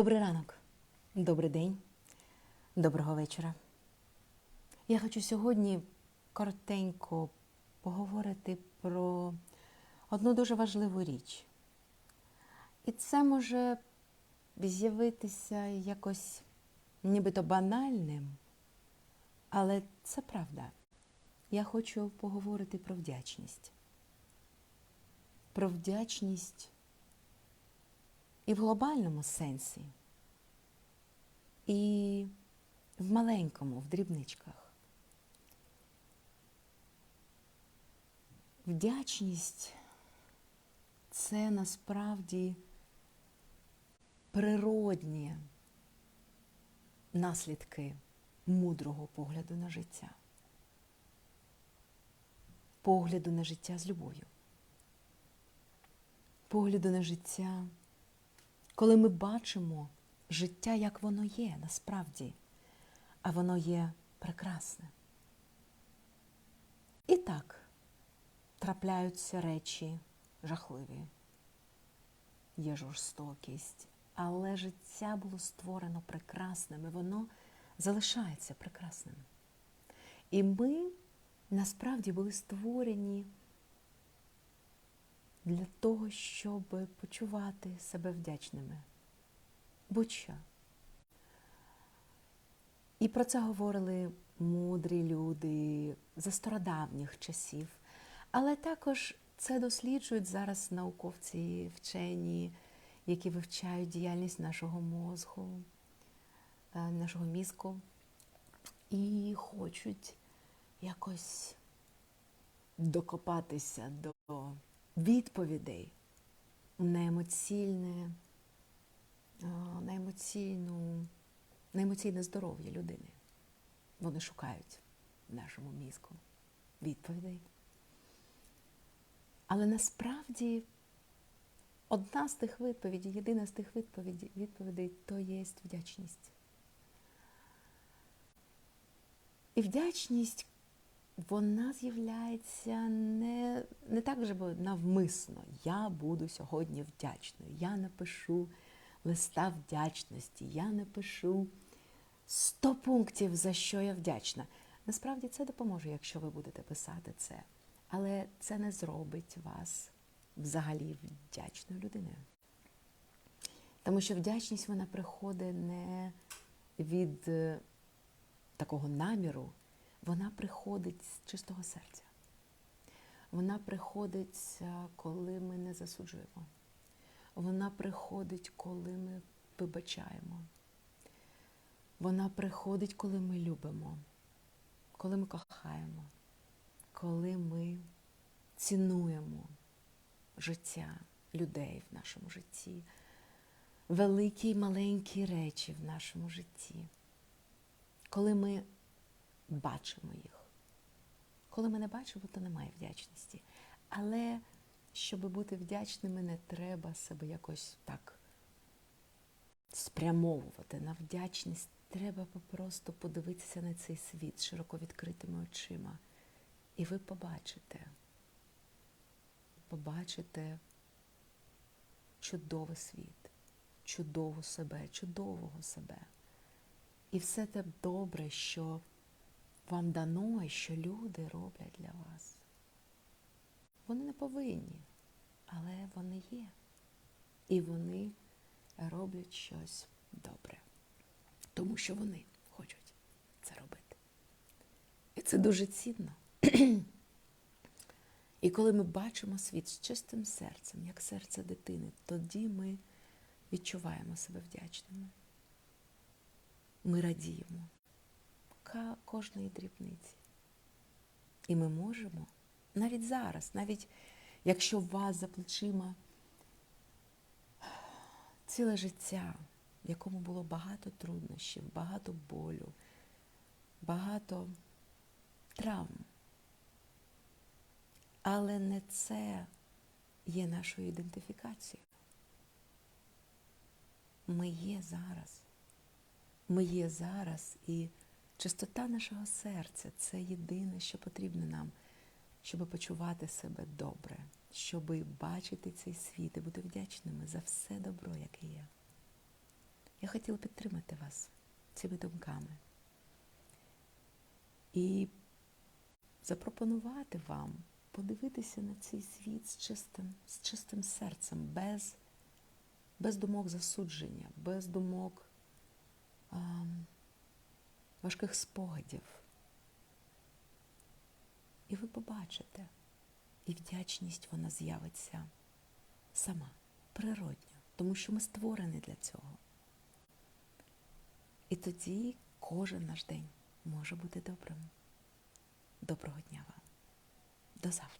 Добрий ранок, добрий день, доброго вечора. Я хочу сьогодні коротенько поговорити про одну дуже важливу річ. І це може з'явитися якось нібито банальним, але це правда. Я хочу поговорити про вдячність. Про вдячність і в глобальному сенсі, і в маленькому, в дрібничках. Вдячність це насправді природні наслідки мудрого погляду на життя, погляду на життя з любов'ю, погляду на життя коли ми бачимо життя, як воно є насправді, а воно є прекрасне. І так трапляються речі жахливі, є жорстокість, але життя було створено прекрасним, і воно залишається прекрасним. І ми насправді були створені для того, щоб почувати себе вдячними. Будь-що. І про це говорили мудрі люди за стародавніх часів. Але також це досліджують зараз науковці, вчені, які вивчають діяльність нашого мозку, е, нашого мізку, і хочуть якось докопатися до відповідей на емоційне, на емоційну, на емоційне здоров'я людини. Вони шукають в нашому мізку відповідей. Але насправді одна з тих відповідей, єдина з тих відповідей, відповідей то є вдячність. І вдячність вона з'являється не не так вже навмисно. Я буду сьогодні вдячною. Я напишу листа вдячності, я напишу 100 пунктів, за що я вдячна. Насправді це допоможе, якщо ви будете писати це. Але це не зробить вас взагалі вдячною людиною. Тому що вдячність вона приходить не від е, такого наміру вона приходить з чистого серця. Вона приходить, е, коли ми не засуджуємо. Вона приходить, коли ми вибачаємо. Вона приходить, коли ми любимо, коли ми кохаємо, коли ми цінуємо життя людей в нашому житті, великі й маленькі речі в нашому житті, коли ми бачимо їх. Коли ми не бачимо, то немає вдячності. Але щоб бути вдячними, не треба себе якось так спрямовувати на вдячність. Треба просто подивитися на цей світ широко відкритими очима. І ви побачите, побачите чудовий світ, чудову себе, чудового себе. І все те добре, що вам дано і що люди роблять для вас. Вони не повинні, але вони є. І вони роблять щось добре, тому що вони хочуть це робити. І це дуже цінно. І коли ми бачимо світ з чистим серцем, як серце дитини, тоді ми відчуваємо себе вдячними. Ми радіємо кожної дрібниці. І ми можемо навіть зараз, навіть якщо у вас за плечима ціле життя, в якому було багато труднощів, багато болю, багато травм. Але не це є нашою ідентифікацією. Ми є зараз. Ми є зараз і Чистота нашого серця це єдине, що потрібно нам, щоб почувати себе добре, щоб бачити цей світ і бути вдячними за все добро, яке є. я хотіла підтримати вас цими думками і запропонувати вам подивитися на цей світ з чистим, з чистим серцем, без, без думок засудження, без думок а, важких спогадів. І ви побачите, і вдячність вона з'явиться сама, природньо, тому що ми створені для цього. І тоді кожен наш день може бути добрим. Доброго дня вам. До завтра.